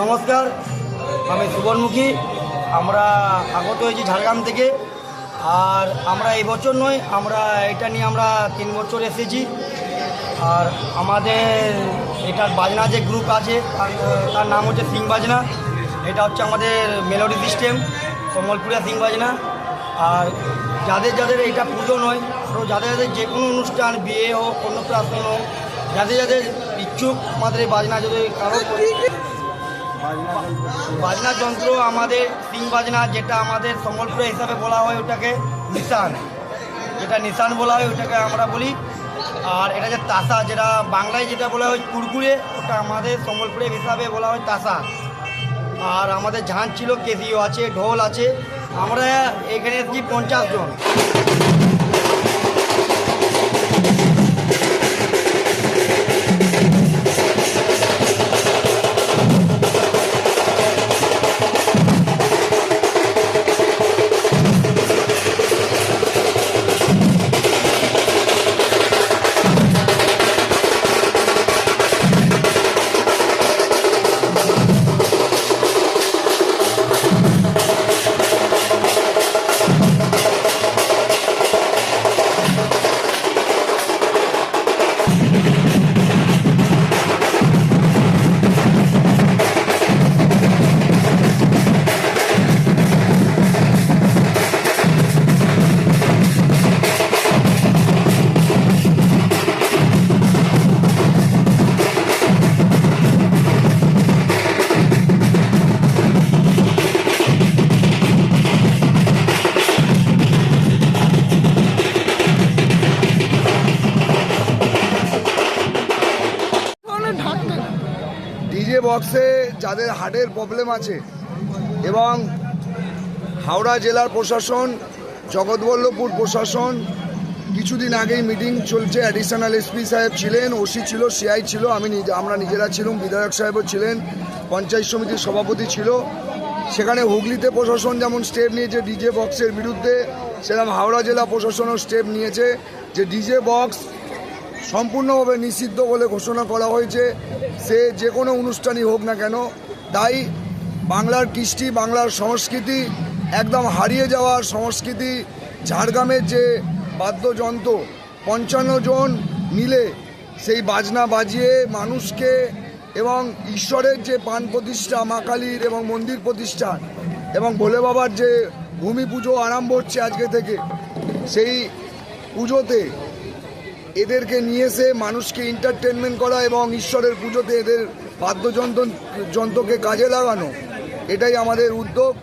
নমস্কার, আমি সুবর্ণমুখী। আমরা আগত হয়েছি ঝাড়গ্রাম থেকে। আর আমরা এই বছর নয়, আমরা এটা নিয়ে আমরা তিন বছর এসেছি। আর আমাদের এটার বাজনা যে গ্রুপ আছে, তার নাম হচ্ছে সিং বাজনা। এটা হচ্ছে আমাদের মেলোডি সিস্টেম সম্বলপুরিয়া সিং বাজনা। আর যাদের যাদের এটা পুজো নয় আরও যাদের যাদের যে কোনো অনুষ্ঠান, বিয়ে হোক, অন্নপ্রাশন হোক, যাদের যাদের ইচ্ছুক, আমাদের এই বাজনা যদি কারও বাজনা যন্ত্র আমাদের, সিং বাজনা যেটা আমাদের সম্বলপুরে হিসাবে বলা হয়, ওটাকে নিশান। যেটা নিশান বলা হয়, ওটাকে আমরা বলি। আর এটা যে তাসা, যেটা বাংলায় যেটা বলা হয় কুরকুরে ওটা আমাদের সম্বলপুরের হিসাবে বলা হয় তাসা। আর আমাদের ঝাঁন ছিল, কেসিও আছে, ঢোল আছে। আমরা এখানে এসেছি পঞ্চাশ জন। বক্সে যাদের হার্টের প্রবলেম আছে এবং হাওড়া জেলার প্রশাসন, জগৎবল্লভপুর প্রশাসন, কিছুদিন আগেই মিটিং চলছে অ্যাডিশনাল এসপি সাহেব ছিলেন ওসি ছিল সিআই ছিল, আমি আমরা নিজেরা ছিলাম, বিধায়ক সাহেবও ছিলেন, পঞ্চায়েত সমিতির সভাপতি ছিল। সেখানে হুগলিতে প্রশাসন যেমন স্টেপ নিয়েছে ডিজে বক্সের বিরুদ্ধে, সেরকম হাওড়া জেলা প্রশাসনও স্টেপ নিয়েছে। যে ডিজে বক্স সম্পূর্ণভাবে নিষিদ্ধ বলে ঘোষণা করা হয়েছে। সে যে কোনো অনুষ্ঠানই হোক না কেন, তাই বাংলার কৃষ্টি, বাংলার সংস্কৃতি একদম হারিয়ে যাওয়ার সংস্কৃতি, ঝাড়গ্রামের যে বাদ্যযন্ত্র, পঞ্চান্ন জন মিলে সেই বাজনা বাজিয়ে মানুষকে এবং ঈশ্বরের যে পান প্রতিষ্ঠা, মা কালীর এবং মন্দির প্রতিষ্ঠা এবং ভোলে বাবার যে ভূমি পুজো আরম্ভ হচ্ছে আজকে থেকে, সেই পুজোতে এদেরকে নিয়ে এসে মানুষকে এন্টারটেনমেন্ট করা এবং ঈশ্বরের পুজোতে এদের বাদ্যযন্ত্র, যন্ত্রকে কাজে লাগানো, এটাই আমাদের উদ্যোগ।